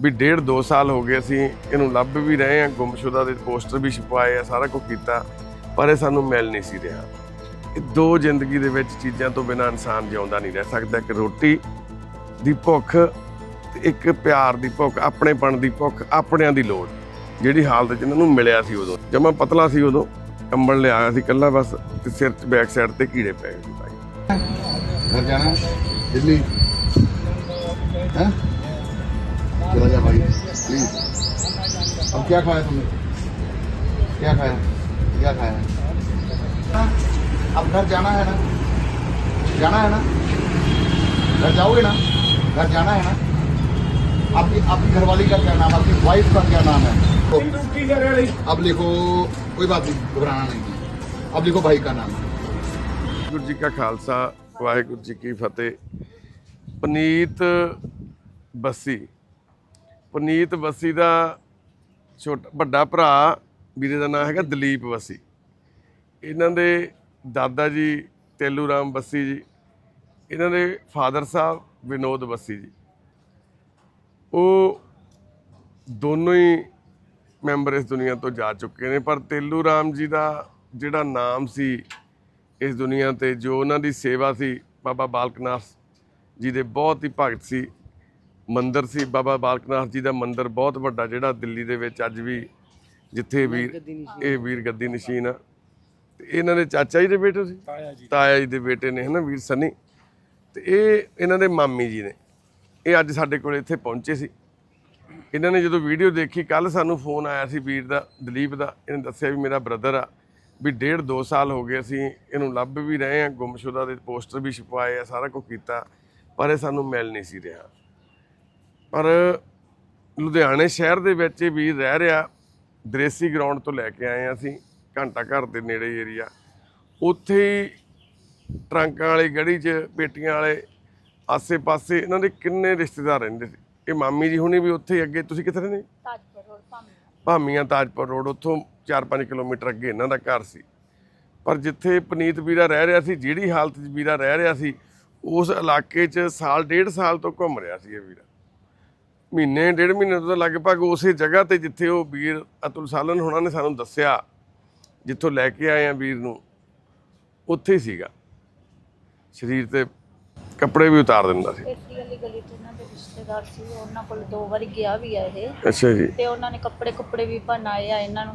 ਵੀ ਡੇਢ ਦੋ ਸਾਲ ਹੋ ਗਏ ਅਸੀਂ ਇਹਨੂੰ ਲੱਭ ਵੀ ਰਹੇ ਹਾਂ, ਗੁੰਮਸ਼ੁਦਾ ਦੇ ਪੋਸਟਰ ਵੀ ਛਪਾਏ ਆ, ਸਾਰਾ ਕੁਝ ਕੀਤਾ, ਪਰ ਇਹ ਸਾਨੂੰ ਮਿਲ ਨਹੀਂ ਸੀ ਰਿਹਾ। ਇਹ ਦੋ ਜ਼ਿੰਦਗੀ ਦੇ ਵਿੱਚ ਚੀਜ਼ਾਂ ਤੋਂ ਬਿਨਾਂ ਇਨਸਾਨ ਜਿਉਂਦਾ ਨਹੀਂ ਰਹਿ ਸਕਦਾ ਕਿ ਰੋਟੀ ਦੀ ਭੁੱਖ ਇੱਕ ਪਿਆਰ ਦੀ ਭੁੱਖ, ਆਪਣੇਪਣ ਦੀ ਭੁੱਖ, ਆਪਣਿਆਂ ਦੀ ਲੋੜ, ਜਿਹੜੀ ਹਾਲਤ 'ਚ ਇਹਨਾਂ ਨੂੰ ਮਿਲਿਆ ਸੀ ਉਦੋਂ। ਜਮਾ ਪਤਲਾ ਸੀ ਉਦੋਂ, ਕੰਬਲ ਲਿਆਇਆ ਸੀ ਕੱਲਾ ਬਸ, ਤੇ ਸਿਰ ਤੇ ਬੈਕ ਸਾਈਡ ਤੇ ਕੀੜੇ ਪੈ ਗਏ ਸੀ ਭਾਈ। ਘਰ ਜਾਣਾ? ਦਿੱਲੀ? ਹੈ? राजा भाई प्लीज़ अब क्या खाया तुमने? क्या खाया? क्या खाया? अब घर जाना है ना? जाना है ना? घर जाओगे ना? घर जाना है ना? आपकी आपकी घरवाली का क्या नाम है? आपकी वाइफ का क्या नाम है? तो, अब लिखो कोई बात नहीं घबराना नहीं। अब लिखो भाई का नाम। गुरु जी का खालसा वाहेगुरु जी की फतेह। पनीत बसी ਪੁਨੀਤ ਬੱਸੀ ਦਾ ਛੋਟਾ, ਵੱਡਾ ਭਰਾ, ਵੀਰੇ ਦਾ ਨਾਮ ਹੈਗਾ ਦਲੀਪ ਬੱਸੀ ਇਹਨਾਂ ਦੇ ਦਾਦਾ ਜੀ ਤੇਲੂ ਰਾਮ ਬੱਸੀ ਜੀ, ਇਹਨਾਂ ਦੇ ਫਾਦਰ ਸਾਹਿਬ ਵਿਨੋਦ ਬੱਸੀ ਜੀ। ਉਹ ਦੋਨੋਂ ਹੀ ਮੈਂਬਰ ਇਸ ਦੁਨੀਆ ਤੋਂ ਜਾ ਚੁੱਕੇ ਨੇ, ਪਰ ਤੇਲੂ ਰਾਮ ਜੀ ਦਾ ਜਿਹੜਾ ਨਾਮ ਸੀ ਇਸ ਦੁਨੀਆ ਤੇ, ਜੋ ਉਹਨਾਂ ਦੀ ਸੇਵਾ ਸੀ, ਬਾਬਾ ਬਾਲਕਨਾਥ ਜੀ ਦੇ ਬਹੁਤ ਹੀ ਭਗਤ ਸੀ ਮੰਦਿਰ ਸੀ ਬਾਬਾ ਬਾਲਕਨਾਥ ਜੀ ਦਾ ਮੰਦਿਰ ਬਹੁਤ ਵੱਡਾ ਜਿਹੜਾ ਦਿੱਲੀ ਦੇ ਵਿੱਚ ਅੱਜ ਵੀ ਜਿੱਥੇ ਵੀਰ ਇਹ ਵੀਰ ਗੱਦੀ ਨਸ਼ੀਨ ਆ। ਤੇ ਇਹਨਾਂ ਦੇ ਚਾਚਾ ਜੀ ਦੇ ਬੇਟੇ ਸੀ? ਤਾਇਆ ਜੀ। ਤਾਇਆ ਜੀ ਦੇ ਬੇਟੇ ਨੇ ਹਨਾ ਵੀਰ ਸਨੀ? ਤੇ ਇਹ ਇਹਨਾਂ ਦੇ ਮਾਮੀ ਜੀ ਨੇ। ਇਹ ਅੱਜ ਸਾਡੇ ਕੋਲ ਇੱਥੇ ਪਹੁੰਚੇ ਸੀ। ਇਹਨਾਂ ਨੇ ਜਦੋਂ ਵੀਡੀਓ ਦੇਖੀ ਕੱਲ ਸਾਨੂੰ ਫੋਨ ਆਇਆ ਸੀ ਵੀਰ ਦਾ ਦਲੀਪ ਦਾ। ਇਹਨੇ ਦੱਸਿਆ ਵੀ ਮੇਰਾ ਬ੍ਰਦਰ ਆ ਵੀ ਡੇਢ ਦੋ ਸਾਲ ਹੋ ਗਏ ਅਸੀਂ ਇਹਨੂੰ ਲੱਭ ਵੀ ਰਹੇ ਹਾਂ ਗੁੰਮਸ਼ੁਦਾ ਦੇ ਪੋਸਟਰ ਵੀ ਛਪਵਾਏ ਆ ਸਾਰਾ ਕੁਝ ਕੀਤਾ ਪਰ ਇਹ ਸਾਨੂੰ ਮਿਲ ਨਹੀਂ ਸੀ ਰਿਹਾ। ਪਰ ਲੁਧਿਆਣੇ ਸ਼ਹਿਰ ਦੇ ਵਿੱਚ ਇਹ ਵੀਰ ਰਹਿ ਰਿਹਾ ਦ੍ਰੇਸੀ ਗਰਾਊਂਡ ਤੋਂ ਲੈ ਕੇ ਆਏ ਹਾਂ ਅਸੀਂ ਘੰਟਾ ਘਰ ਦੇ ਨੇੜੇ ਏਰੀਆ ਉੱਥੇ ਹੀ ਟਰੰਕਾਂ ਵਾਲੀ ਗੜੀ 'ਚ ਪੇਟੀਆਂ ਵਾਲੇ ਆਸੇ-ਪਾਸੇ ਇਹਨਾਂ ਦੇ ਕਿੰਨੇ ਰਿਸ਼ਤੇਦਾਰ ਰਹਿੰਦੇ ਸੀ? ਇਹ ਮਾਮੀ ਜੀ ਹੁਣੀ ਵੀ ਉੱਥੇ ਹੀ ਅੱਗੇ ਤੁਸੀਂ ਕਿੱਥੇ ਰਹਿੰਦੇ? ਤਾਜਪੁਰ ਰੋਡ ਭਾਮੀ ਭਾਮੀਆਂ ਤਾਜਪੁਰ ਰੋਡ ਉੱਥੋਂ 4-5 ਕਿਲੋਮੀਟਰ ਅੱਗੇ ਇਹਨਾਂ ਦਾ ਘਰ ਸੀ। ਪਰ ਜਿੱਥੇ ਪਨੀਤ ਵੀਰਾ ਰਹਿ ਰਿਹਾ ਸੀ ਜਿਹੜੀ ਹਾਲਤ 'ਚ ਵੀਰਾ ਰਹਿ ਰਿਹਾ ਸੀ ਉਸ ਇਲਾਕੇ 'ਚ ਸਾਲ ਡੇਢ ਸਾਲ ਤੋਂ ਘੁੰਮ ਰਿਹਾ ਸੀ ਇਹ ਵੀਰਾ। ਮਹੀਨੇ ਡੇਢ ਮਹੀਨੇ ਤੋਂ ਲਗਭਗ ਉਸੇ ਜਗ੍ਹਾ ਤੇ ਜਿੱਥੇ ਉਹ ਵੀਰ ਅਤੁਲ ਸਾਲਨ ਹੋਣਾ ਨੇ ਸਾਨੂੰ ਦੱਸਿਆ ਜਿੱਥੋਂ ਲੈ ਕੇ ਆਏ ਆ ਵੀਰ ਨੂੰ ਉੱਥੇ ਹੀ ਸੀਗਾ। ਸਰੀਰ ਤੇ ਕੱਪੜੇ ਵੀ ਉਤਾਰ ਦਿੰਦਾ ਸੀ। ਪੇਟੀ ਵਾਲੀ ਗਲੀ 'ਚ ਇਹਨਾਂ ਦੇ ਰਿਸ਼ਤੇਦਾਰ ਸੀ ਉਹਨਾਂ ਕੋਲ ਦੋ ਵਾਰੀ ਗਿਆ ਵੀ ਆ ਇਹ। ਅੱਛਾ ਜੀ। ਤੇ ਉਹਨਾਂ ਨੇ ਕੱਪੜੇ ਕੁੱਪੜੇ ਵੀ ਬਣਾਏ ਆ ਇਹਨਾਂ ਨੂੰ।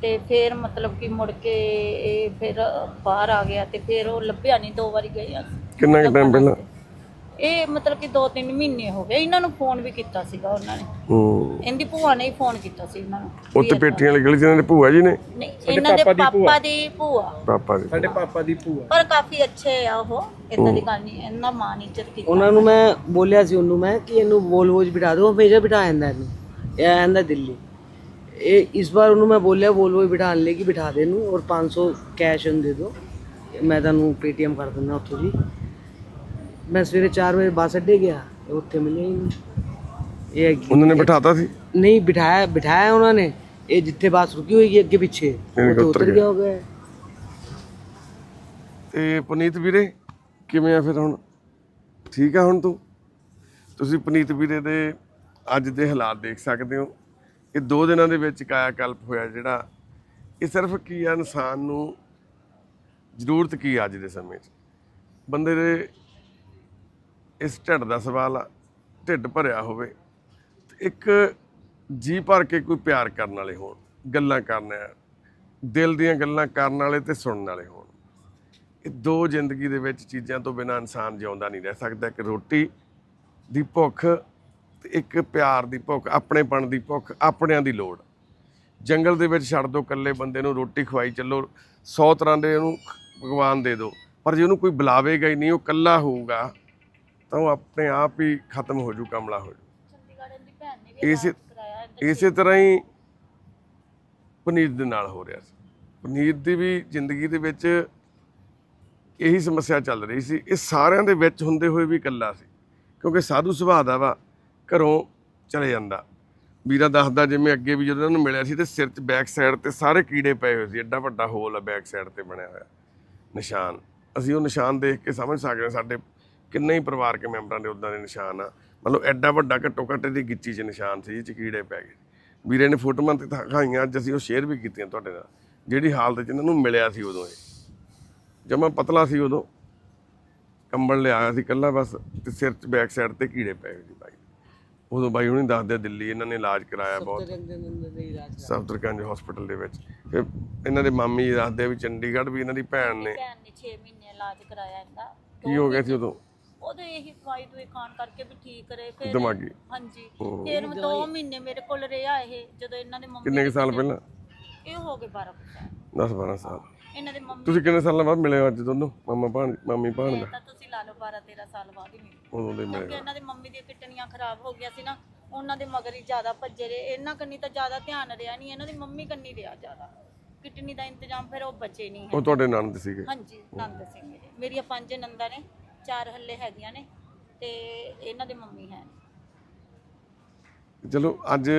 ਤੇ ਫਿਰ ਮਤਲਬ ਕਿ ਮੁੜ ਕੇ ਇਹ ਫਿਰ ਬਾਹਰ ਆ ਗਿਆ ਤੇ ਫਿਰ ਉਹ ਲੱਭਿਆ ਨਹੀਂ ਦੋ ਵਾਰੀ ਗਏ ਆ। ਕਿੰਨਾ ਕੁ ਟਾਈਮ ਪਹਿਲਾਂ? ਇਹ ਮਤਲਬ ਕਿ 2-3 ਮਹੀਨੇ ਹੋ ਗਏ ਇਹਨਾਂ ਨੂੰ ਫੋਨ ਵੀ ਕੀਤਾ ਸੀਗਾ ਉਹਨਾਂ ਨੇ। ਹੂੰ ਇਹਦੀ ਭੂਆ ਨੇ ਹੀ ਫੋਨ ਕੀਤਾ ਸੀ ਇਹਨਾਂ ਨੂੰ। ਉੱਥੇ ਪੇਟੀਆਂ ਵਾਲੀ ਗਲੀ 'ਚ ਇਹਨਾਂ ਦੇ ਭੂਆ ਜੀ ਨੇ? ਨਹੀਂ ਇਹਨਾਂ ਦੇ ਪਾਪਾ ਦੀ ਭੂਆ। ਪਾਪਾ ਜੀ ਸਾਡੇ ਪਾਪਾ ਦੀ ਭੂਆ। ਪਰ ਕਾਫੀ ਅੱਛੇ ਆ ਉਹ ਇਦਾਂ ਦੀ ਗੱਲ ਨਹੀਂ ਇਹਨਾਂ ਮਾਨ ਇੱਜ਼ਤ ਕੀਤੀ ਉਹਨਾਂ ਨੂੰ ਮੈਂ ਬੋਲਿਆ ਸੀ ਉਹਨੂੰ ਮੈਂ ਕਿ ਇਹਨੂੰ ਵੋਲਵੋ 'ਚ ਬਿਠਾ ਦਿਓ ਹਮੇਸ਼ਾ ਬਿਠਾ ਜਾਂਦਾ ਇਹਨੂੰ। ਇਹ ਆ ਜਾਂਦਾ ਦਿੱਲੀ। ਇਹ ਇਸ ਵਾਰ ਉਹਨੂੰ ਮੈਂ ਬੋਲਿਆ ਵੋਲਵੋ 'ਚ ਬਿਠਾਉਣ ਲਈ ਕਿ ਬਿਠਾ ਦੇ ਇਹਨੂੰ ਔਰ 500 ਕੈਸ਼ ਉਹਨੂੰ ਦੇ ਦਿਓ। ਮੈਂ ਤੁਹਾਨੂੰ ਪੇਟੀਐਮ ਕਰ ਦਿੰਦਾ ਉੱਥੋਂ ਜੀ ਮੈਂ ਸਵੇਰੇ 4 ਵਜੇ ਬੱਸ ਅੱਡੇ ਗਿਆ ਇਹ ਉੱਥੇ ਮਿਲਿਆ ਹੀ ਨਹੀਂ। ਇਹ ਅੱਗੇ- ਉਹਨਾਂ ਨੇ ਬਿਠਾਤਾ ਸੀ? ਨਹੀਂ ਬਿਠਾਇਆ ਬਿਠਾਇਆ ਉਹਨਾਂ ਨੇ। ਇਹ ਜਿੱਥੇ ਬੱਸ ਰੁਕੀ ਹੋਈ ਹੈ ਅੱਗੇ ਪਿੱਛੇ ਇਹ ਉਹ ਤਾਂ ਉਤਰ ਉਤਰ ਗਿਆ। ਹੋ ਗਿਆ ਤੇ ਪੁਨੀਤ ਵੀਰੇ ਕਿਵੇਂ ਆ ਫਿਰ ਹੁਣ? ਠੀਕ ਆ ਹੁਣ ਤੂੰ? ਤੁਸੀਂ ਪੁਨੀਤ ਵੀਰੇ ਦੇ ਅੱਜ ਦੇ ਹਾਲਾਤ ਦੇਖ ਸਕਦੇ ਹੋ। ਇਹ ਦੋ ਦਿਨਾਂ ਦੇ ਵਿੱਚ ਕਾਇਆ ਕਲਪ ਹੋਇਆ ਜਿਹੜਾ ਇਹ ਸਿਰਫ ਕੀ ਆ ਇਨਸਾਨ ਨੂੰ ਜ਼ਰੂਰਤ ਕੀ ਆ ਅੱਜ ਦੇ ਸਮੇਂ 'ਚ? ਬੰਦੇ ਦੇ ਇਸ ਢਿੱਡ ਦਾ ਸਵਾਲ ਆ, ਢਿੱਡ ਭਰਿਆ ਹੋਵੇ, ਤੇ ਇੱਕ ਜੀ ਭਰ ਕੇ ਕੋਈ ਪਿਆਰ ਕਰਨ ਵਾਲੇ ਹੋਣ, ਗੱਲਾਂ ਕਰਨ ਦਿਲ ਦੀਆਂ ਗੱਲਾਂ ਕਰਨ ਵਾਲੇ ਤੇ ਸੁਣਨ ਵਾਲੇ ਹੋਣ। ਇਹ ਦੋ ਜ਼ਿੰਦਗੀ ਦੇ ਵਿੱਚ ਚੀਜ਼ਾਂ ਤੋਂ ਬਿਨਾਂ ਇਨਸਾਨ ਜਿਉਂਦਾ ਨਹੀਂ ਰਹਿ ਸਕਦਾ, ਇੱਕ ਰੋਟੀ ਦੀ ਭੁੱਖ ਤੇ ਇੱਕ ਪਿਆਰ ਦੀ ਭੁੱਖ, ਆਪਣੇਪਣ ਦੀ ਭੁੱਖ, ਆਪਣਿਆਂ ਦੀ ਲੋੜ। ਜੰਗਲ ਦੇ ਵਿੱਚ ਛੱਡ ਦੋ ਇਕੱਲੇ ਬੰਦੇ ਨੂੰ ਰੋਟੀ ਖਵਾਈ ਚੱਲੋ 100 ਤਰ੍ਹਾਂ ਦੇ ਉਹਨੂੰ ਭਗਵਾਨ ਦੇ ਦਿਓ ਪਰ ਜੇ ਉਹਨੂੰ ਕੋਈ ਬੁਲਾਵੇਗਾ ਹੀ ਨਹੀਂ, ਉਹ ਇਕੱਲਾ ਹੋਊਗਾ ਤਾਂ ਉਹ ਆਪਣੇ ਆਪ ਹੀ ਖਤਮ ਹੋ ਜੂ ਕਮਲਾ ਹੋ ਜੂ। ਇਸੇ ਇਸੇ ਤਰ੍ਹਾਂ ਹੀ ਪਨੀਤ ਦੇ ਨਾਲ ਹੋ ਰਿਹਾ ਸੀ। ਪਨੀਤ ਦੀ ਵੀ ਜ਼ਿੰਦਗੀ ਦੇ ਵਿੱਚ ਇਹੀ ਸਮੱਸਿਆ ਚੱਲ ਰਹੀ ਸੀ। ਇਹ ਸਾਰਿਆਂ ਦੇ ਵਿੱਚ ਹੁੰਦੇ ਹੋਏ ਵੀ ਇਕੱਲਾ ਸੀ। ਕਿਉਂਕਿ ਸਾਧੂ ਸੁਭਾਅ ਦਾ ਵਾ ਘਰੋਂ ਚਲੇ ਜਾਂਦਾ। ਵੀਰਾ ਦੱਸਦਾ ਜਿਵੇਂ ਅੱਗੇ ਵੀ ਜਦੋਂ ਉਹਨੂੰ ਮਿਲਿਆ ਸੀ ਤੇ ਸਿਰ 'ਚ ਬੈਕ ਸਾਈਡ ਤੇ ਸਾਰੇ ਕੀੜੇ ਪਏ ਹੋਏ ਸੀ। ਐਡਾ ਵੱਡਾ ਹੋਲ ਆ ਬੈਕ ਸਾਈਡ ਤੇ ਬਣਿਆ ਹੋਇਆ। ਨਿਸ਼ਾਨ। ਅਸੀਂ ਉਹ ਨਿਸ਼ਾਨ ਦੇਖ ਕੇ ਸਮਝ ਸਕਦੇ ਹਾਂ ਸਾਡੇ ਕਿੰਨੇ ਹੀ ਪਰਿਵਾਰ ਕੇ ਮੈਂਬਰਾਂ ਦੇ ਉਦਾਂ ਦੇ ਨਿਸ਼ਾਨ ਆ। ਮਤਲਬ ਐਡਾ ਵੱਡਾ ਘੱਟੋ ਘੱਟ ਦੀ ਗਿੱਚੀ 'ਚ ਨਿਸ਼ਾਨ ਸੀ ਚਕੀੜੇ ਪੈ ਗਏ। ਵੀਰੇ ਨੇ ਫੋਟੋਆਂ ਤੇ ਦਿਖਾਈਆਂ ਅੱਜ ਅਸੀਂ ਉਹ ਸ਼ੇਅਰ ਵੀ ਕੀਤੀਆਂ ਤੁਹਾਡੇ ਨਾਲ। ਜਿਹੜੀ ਹਾਲਤ 'ਚ ਨੂੰ ਮਿਲਿਆ ਸੀ ਉਦੋਂ ਇਹ। ਜਮਾ ਪਤਲਾ ਸੀ ਉਦੋਂ। ਕੰਬਲ ਲਿਆਇਆ ਸੀ ਕੱਲਾ ਬਸ ਤੇ ਸਿਰ 'ਚ ਬੈਕ ਸਾਈਡ ਤੇ ਕੀੜੇ ਪੈ ਗਏ ਸੀ ਬਾਈ। ਉਦੋਂ ਬਾਈ ਉਹਨੇ ਦੱਸ ਦਿਆ ਦਿੱਲੀ ਇਹਨਾਂ ਨੇ ਇਲਾਜ ਕਰਾਇਆ ਬਹੁਤ। ਸਫਦਰਗੰਜ ਹਸਪੀਟਲ ਦੇ ਵਿੱਚ। ਫਿਰ ਇਹਨਾਂ ਦੇ ਮਾਮੀ ਦੱਸਦੇ ਵੀ ਚੰਡੀਗੜ੍ਹ ਵੀ ਇਹਨਾਂ ਦੀ ਭੈਣ ਨੇ। ਭੈਣ ਨੇ 6 ਮਹੀਨੇ ਇਲਾਜ ਕਰਾਇਆ ਇਹਦਾ। ਕੀ ਹੋ ਗਿਆ ਸੀ ਉਦੋਂ? ਉਹਦੇ ਇਹੀ ਦਵਾਈ ਦੂਈ ਖਾਣ ਕਰਕੇ ਵੀ ਠੀਕ ਰਹੇ ਫਿਰ ਦਿਮਾਗੀ। ਹਾਂਜੀ ਫਿਰ ਮੈਂ 2 ਮਹੀਨੇ ਮੇਰੇ ਕੋਲ ਰਿਹਾ ਇਹ ਜਦੋਂ ਇਹਨਾਂ ਦੇ ਮੰਮੀ ਕਿੰਨੇ ਕੁ ਸਾਲ ਪਹਿਲਾਂ? ਇਹ ਹੋ ਗਏ 12 ਸਾਲ। 10 12 ਸਾਲ। ਇਹਨਾਂ ਦੇ ਮੰਮੀ ਤੁਸੀਂ ਕਿੰਨੇ ਸਾਲਾਂ ਬਾਅਦ ਮਿਲੇ ਹੋ ਅੱਜ ਦੋਨੋਂ? ਮਾਮਾ ਭਾਣ ਮਾਮੀ ਭਾਣ ਦਾ? ਤਾਂ ਤੁਸੀਂ ਲਾ ਲਓ 12 13 ਸਾਲ ਬਾਅਦ ਹੀ ਮਿਲੇ। ਉਦੋਂ ਦੇ ਮਿਲੇ ਕਿਉਂਕਿ ਇਹਨਾਂ ਦੀ ਮੰਮੀ ਦੀਆਂ ਕਿਡਨੀਆਂ ਖਰਾਬ ਹੋ ਗਿਆ ਸੀ ਨਾ ਉਹਨਾਂ ਦੇ ਮਗਰ ਹੀ ਜ਼ਿਆਦਾ ਭੱਜੇ ਰਹੇ। ਇਹਨਾਂ ਕੰਨੀ ਤਾਂ ਜ਼ਿਆਦਾ ਧਿਆਨ ਰਿਹਾ ਨਹੀਂ ਇਹਨਾਂ ਦੀ ਮੰਮੀ ਕੰਨੀ ਰਿਹਾ ਜ਼ਿਆਦਾ। ਕਿਡਨੀ ਦਾ ਇੰਤਜ਼ਾਮ ਫਿਰ ਉਹ ਬਚੇ ਨਹੀਂ ਹੈ ਉਹ ਤੁਹਾਡੇ ਨਣਦ ਸੀਗੇ? ਹਾਂਜੀ ਨੰਦ ਸਿੰਘ ਮੇਰੇ। ਮੇਰੀਆਂ ਪੰਜ ਨੰਦਾਂ ਨੇ। ਚਾਰ ਹੱਲੇ ਹੈਗੀਆਂ ਨੇ ਤੇ ਇਹਨਾਂ ਦੇ ਮੰਮੀ ਹੈ। ਚਲੋ, ਅੱਜ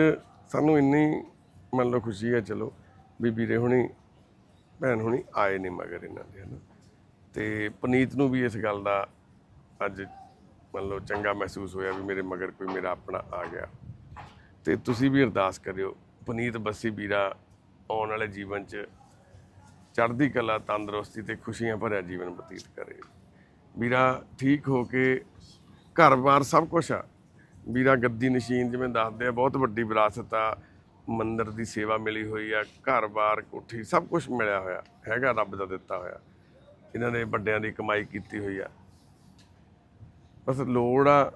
ਸਾਨੂੰ ਇੰਨੀ ਮੰਨ ਲਓ ਖੁਸ਼ੀ ਹੈ, ਚਲੋ, ਵੀ ਵੀਰੇ ਹੁਣੀ, ਭੈਣ ਹੁਣੀ ਆਏ ਨੇ ਮਗਰ ਇਹਨਾਂ ਦੇ, ਹਨਾ। ਤੇ ਪਨੀਤ ਨੂੰ ਵੀ ਇਸ ਗੱਲ ਦਾ ਅੱਜ ਮੰਨ ਲਓ ਚੰਗਾ ਮਹਿਸੂਸ ਹੋਇਆ ਵੀ ਮੇਰੇ ਮਗਰ ਕੋਈ ਮੇਰਾ ਆਪਣਾ ਆ ਗਿਆ। ਤੇ ਤੁਸੀਂ ਵੀ ਅਰਦਾਸ ਕਰਿਓ, ਪਨੀਤ ਬੱਸੀ ਵੀਰਾ ਆਉਣ ਵਾਲੇ ਜੀਵਨ 'ਚ ਚੜ੍ਹਦੀ ਕਲਾ, ਤੰਦਰੁਸਤੀ ਤੇ ਖੁਸ਼ੀਆਂ ਭਰਿਆ ਜੀਵਨ ਬਤੀਤ ਕਰੇ। ਵੀਰਾ ਠੀਕ ਹੋ ਕੇ ਘਰ-ਬਾਰ ਸਭ ਕੁਝ ਆ। ਵੀਰਾ ਗੱਦੀ ਨਸ਼ੀਨ ਜਿਵੇਂ ਦੱਸਦੇ ਆ, ਬਹੁਤ ਵੱਡੀ ਵਿਰਾਸਤ ਆ। ਮੰਦਰ ਦੀ ਸੇਵਾ ਮਿਲੀ ਹੋਈ ਆ, ਘਰ-ਬਾਰ, ਕੋਠੀ ਸਭ ਕੁਝ ਮਿਲਿਆ ਹੋਇਆ, ਹੈਗਾ ਰੱਬ ਦਾ ਦਿੱਤਾ ਹੋਇਆ। ਇਹਨਾਂ ਨੇ ਵੱਡਿਆਂ ਦੀ ਕਮਾਈ ਕੀਤੀ ਹੋਈ ਆ। ਬਸ ਲੋੜ ਆ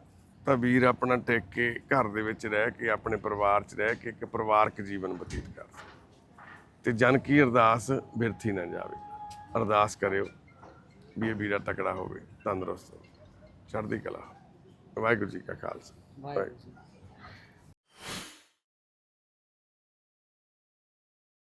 ਤਾਂ ਵੀਰ ਆਪਣਾ ਟਿਕ ਕੇ ਘਰ ਦੇ ਵਿੱਚ ਰਹਿ ਕੇ, ਆਪਣੇ ਪਰਿਵਾਰ 'ਚ ਰਹਿ ਕੇ ਇੱਕ ਪਰਿਵਾਰਕ ਜੀਵਨ ਬਤੀਤ ਕਰ ਤੇ ਜਨ ਕੀ ਅਰਦਾਸ ਬਿਰਥੀ ਨਾ ਜਾਵੇ। ਅਰਦਾਸ ਕਰਿਓ। ਵੀ ਇਹ ਵੀਰਾ ਤਕੜਾ ਹੋਵੇ ਤੰਦਰੁਸਤ ਹੋਵੇ। ਚੜ੍ਹਦੀ ਕਲਾ ਵਾਹਿਗੁਰੂ ਜੀ ਕਾ ਖਾਲਸਾ ਵਾਹਿਗੁਰੂ ਜੀ।